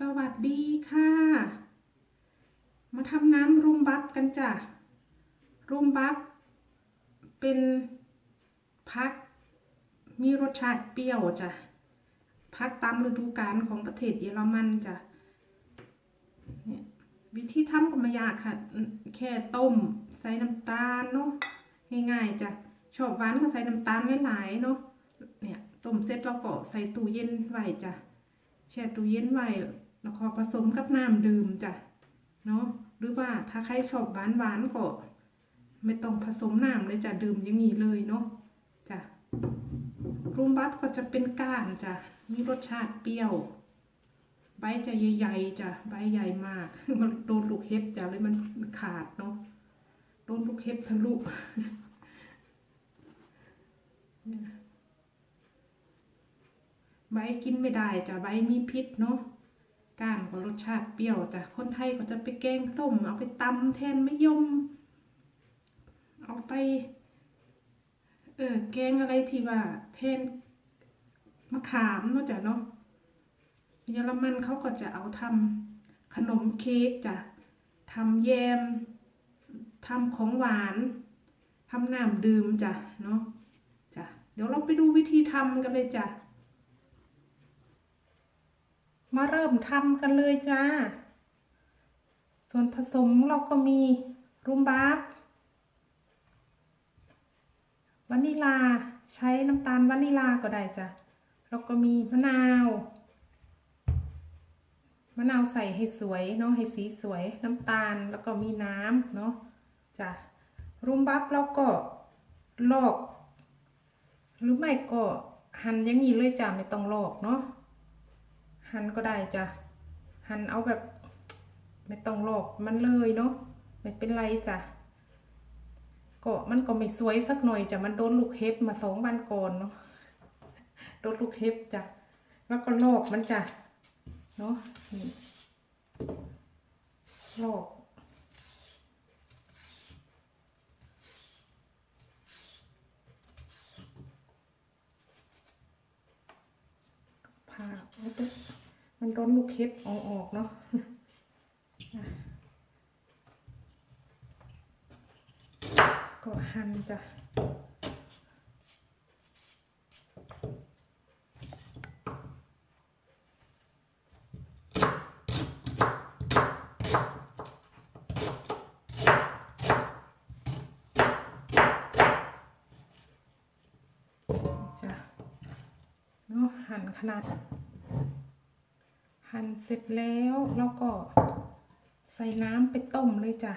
สวัสดีค่ะ มาทำน้ำรุมบับกันจ้ะ รุมบับเป็นพักมีรสชาติเปรี้ยวจ้ะพักตามฤดูกาลของประเทศเยอรมันจ้ะเนี่ยวิธีทำก็ไม่ยากค่ะ แค่ต้มใส่น้ำตาลเนาะง่ายๆจ้ะชอบหวานก็ใส่น้ำตาลหลายๆเนาะเนี่ยต้มเสร็จเราก็ใส่ตู้เย็นไว้จ้ะแช่ตู้เย็นไว้ แล้วก็ผสมกับน้ำดื่มจ้ะเนาะหรือว่าถ้าใครชอบหวานหวานๆก็ ไม่ต้องผสมน้ำเลยจ้ะดื่มอย่างนี้เลยเนาะจ้ะรุมบับก็จะเป็นก้านจ้ะมีรสชาติเปรี้ยว ใบจะใหญ่ๆจ้ะใบใหญ่มากมันโดนลูกเห็บจ้ะเลยมันขาดเนาะโดนลูกเห็บทะลุใบกินไม่ได้จ้ะใบมีพิษเนาะ ก้านก็รสชาติเปรี้ยวจ้ะคนไทยก็จะไปแกงส้ม เอาไปตำแทนมะยม เอาไป เออแกงอะไรที่ว่า แทนมะขามเนาะจ้ะเนาะเยอรมันเขาก็จะเอาทำขนมเค้กจ้ะทำแยมทำของหวานทำน้ำดื่มจ้ะเนาะจ้ะเดี๋ยวเราไปดูวิธีทำกันเลยจ้ะ มาเริ่มทำกันเลยจ้า ส่วนผสมเราก็มีรุมบับวานิลาใช้น้ำตาลวานิลาก็ได้จ้ะแล้วก็มีมะนาว มะนาวใส่ให้สวยเนาะให้สีสวยน้ำตาลแล้วก็มีน้ำเนาะจ้ะรุมบับแล้วก็ลอก หรือไม่ก็หั่นอย่างนี้เลยจ้ะไม่ต้องลอกเนาะ หั่นก็ได้จ้ะหั่นเอาแบบ ไม่ต้องลอกมันเลยเนาะไม่เป็นไรจ้ะก็มันก็ไม่สวยสักหน่อยจ้ะมันโดนลูกเห็บมาสองวันก่อนเนาะโดนลูกเห็บจ้ะแล้วก็ลอกมันจ้ะเนาะนี่ลอก ผ่าเอาไป มันโดนลูกเห็บเอาออกเนาะก็หั่นจ้ะจ้ะหั่นขนาด หั่นเสร็จแล้วแล้วก็ใส่น้ำไปต้มเลยจ้ะ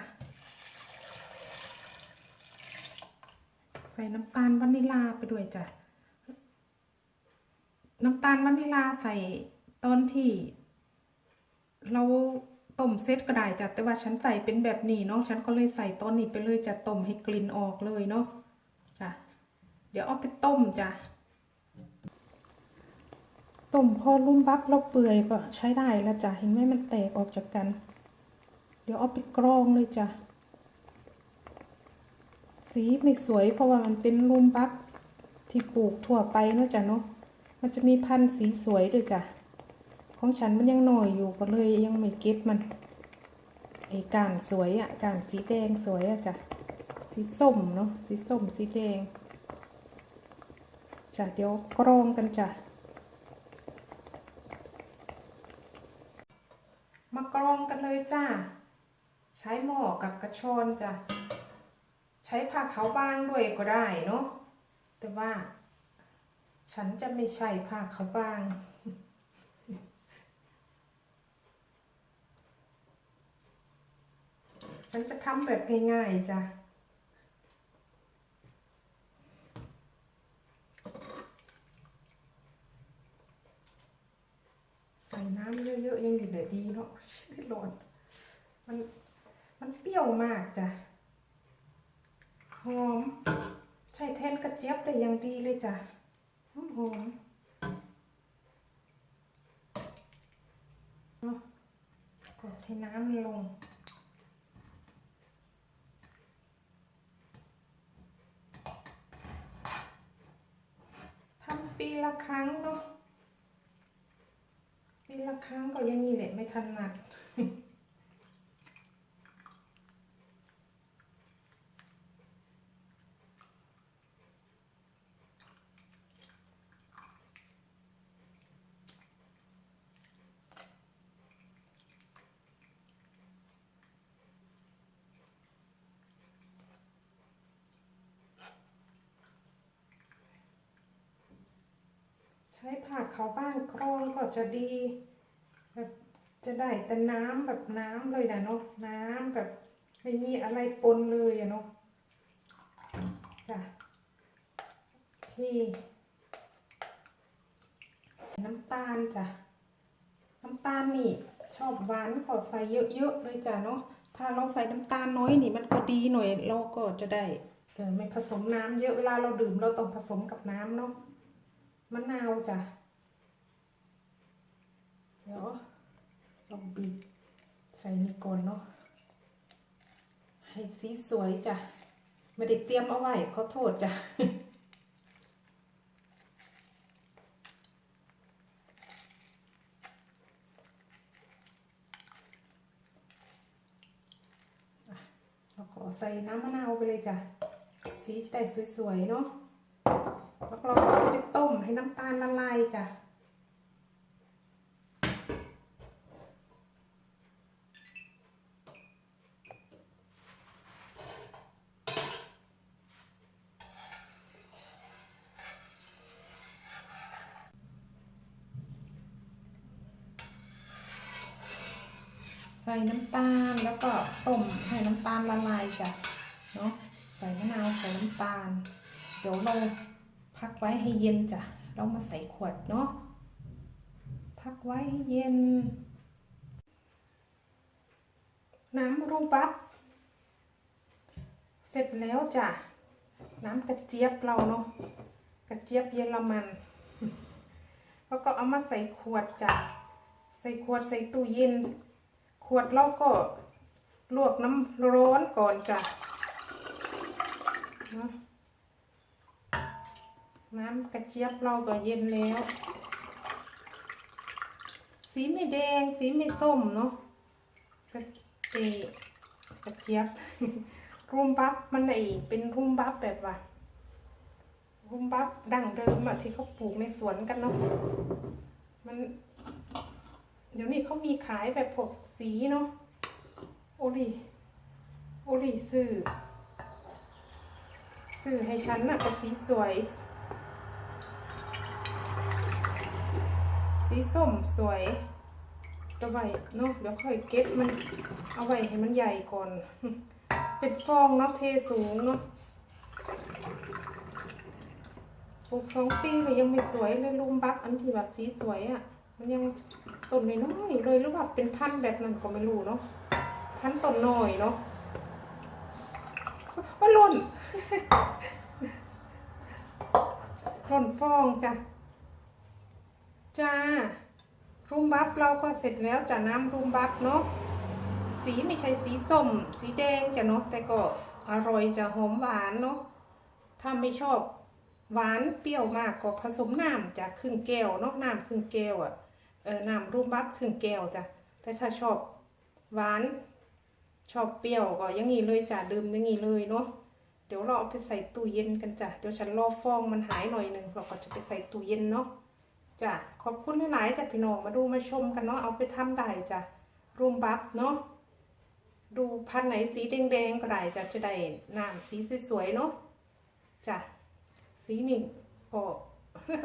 ใส่น้ำตาลวานิลาไปด้วยจ้ะ น้ำตาลวานิลาใส่ตอนที่ เราต้มเซตก็ได้จ้ะ แต่ว่าฉันใส่เป็นแบบนี้เนาะ ฉันก็เลยใส่ตอนนี้ไปเลยจะต้มให้กลิ่นออกเลยเนาะ จ้ะ เดี๋ยวเอาไปต้มจ้ะ ต้มพอลุ่มบับแล้วเปื่อยก็ใช้ได้แล้วจ้ะเห็นไหมมันแตกออกจากกัน เดี๋ยวเอาไปกรองเลยจ้ะสีไม่สวยเพราะว่ามันเป็นลุ่มบับที่ปลูกทั่วไปเนาะจ้ะเนาะมันจะมีพันธุ์สีสวยด้วยจ้ะของฉันมันยังหน่อยอยู่ก็เลยยังไม่เก็บมันไอ้การสวยอะการสีแดงสวยอะจ้ะสีส้มเนาะสีส้มสีแดงจ้ะเดี๋ยวกรองกันจ้ะ มาก รองกันเลยจ้า ใช้หม้อกับกระชอนจ้ะ ใช้ผ้าขาวบางด้วยก็ได้เนาะ แต่ว่า ฉันจะไม่ใช้ผ้าขาวบางฉันจะทำแบบง่ายๆจ้ะ ใส่น้ำเยอะๆยังอยู่เลยดีเนาะไม่ร้อนมันมันเปรี้ยวมากจ้ะหอม ใช้แทนกระเจี๊ยบได้อย่างดีเลยจ้ะหอมหอมเนาะกดให้น้ำลงทำปีละครั้งเนาะ ทีละครั้งก็ยังนี่แหละไม่ถนัดนัก ใช้ผักเขาบ้างกรองก็จะดีแบบจะได้แต่น้ำแบบน้ำเลยนะเนาะน้ำแบบไม่มีอะไรปนเลยอะเนาะจ้ะที่น้ำตาลจ้ะน้ำตาลนี่ชอบหวานขอใส่เยอะๆเลยจ้ะเนาะถ้าเราใส่น้ำตาลน้อยนี่มันก็ดีหน่อยเราก็จะได้เออไม่ผสมน้ำเยอะเวลาเราดื่มเราต้องผสมกับน้ำเนาะ มะนาวจ้ะ เดี๋ยวลองบีบใส่นี่ก่อนเนาะ ให้สีสวยจ้ะ ไม่ได้เตรียมเอาไว้ขอโทษจ้ะเราขอใส่น้ำมะนาวไปเลยจ้ะ สีจะได้สวยๆเนาะ เราก็ไปต้มให้น้ำตาลละลายจ้ะใส่น้ำตาลแล้วก็ต้มให้น้ำตาลละลายจ้ะเนาะใส่มะนาวใส่น้ำตาล เดี๋ยวเรา พักไว้ให้เย็นจ้ะ เรามาใส่ขวดเนาะ พักไว้ให้เย็น น้ำรูบับ เสร็จแล้วจ้ะ น้ำกระเจี๊ยบเราเนาะ กระเจี๊ยบเยอรมัน แล้วก็เอามาใส่ขวดจ้ะ ใส่ขวดใส่ตู้เย็น ขวดเราก็ลวกน้ำร้อนก่อนจ้ะเนาะ น้ำกระเจี๊ยบเราก็เย็นแล้ว สีไม่แดงสีไม่ส้มเนาะกระเออกระเจี๊ยบรุมบับมันไอเป็นรุมบับแบบว่ารุมบับดั้งเดิมอะที่เขาปลูกในสวนกันเนาะมัน เดี๋ยวนี้เขามีขายแบบพวกสีเนาะโอลีโอลีซื้อซื้อให้ฉันน่ะเป็สีสวย สีส้มสวยเอาไว้เนาะเดี๋ยวค่อยเก็บมันเอาไว้ให้มันใหญ่ก่อน เป็นฟองเนาะเทสูงเนาะปลูกสองปีเลยยังไม่สวยเลยลุมบักอันที่ว่าสีสวยอะ่ะ มันยังต้นน้อยเลยหรือว่าเป็นพันแบบนั้นก็ไม่รู้เนาะพันต้นน้อยเนาะว่าหล่นหล่นฟองจ้ะ จ้ารุมบับเราก็เสร็จแล้วจ้ะน้ำรุมบับเนาะสีไม่ใช่สีส้ม สีแดงจ้ะเนาะแต่ก็อร่อยจะหอมหวานเนาะถ้าไม่ชอบหวานเปรี้ยวมากก็ผสมน้ำจ้ะครึ่งแก้วเนาะน้ำครึ่งแก้วอะเออน้ำรุมบับครึ่งแก้วจ้ะแต่ถ้าชอบหวาน ชอบเปรี้ยวก็ยังงี้เลยจ้ะดื่มยังงี้เลยเนาะเดี๋ยวเราเอาไปใส่ตู้เย็นกันจ้ะเดี๋ยวฉันรอฟองมันหายหน่อยหนึ่งเราก็จะไปใส่ตู้เย็นเนาะ จ้ะขอบคุณหลายๆจ้ะพี่น้องมาดูมาชมกันเนาะเอาไปทำได้จ้ะรุมบับเนาะดูพันไหนสีแดงๆก็ได้จ้ะจะได้น้ำสีสวยๆเนาะจ้ะสีนี่ก็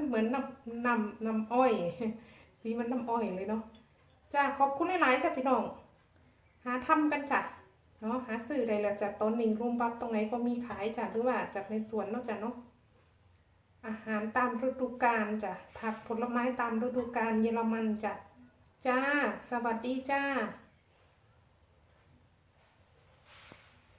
เหมือนน้ำน้ำน้ำอ้อย สีมันน้ำอ้อยเลยเนาะจ้ะขอบคุณหลายๆจ้ะพี่น้อง หาทำกันจ้ะเนาะหาซื้อได้แล้วจ้ะต้นหนึ่งรุมบับตรงไหนก็มีขายจ้ะหรือว่าจากในสวนเนาะจ้ะเนาะ อาหารตามฤดูกาลจ้ะผักผลไม้ตามฤดูกาลเยอรมันจ้ะจ้า สวัสดีจ้า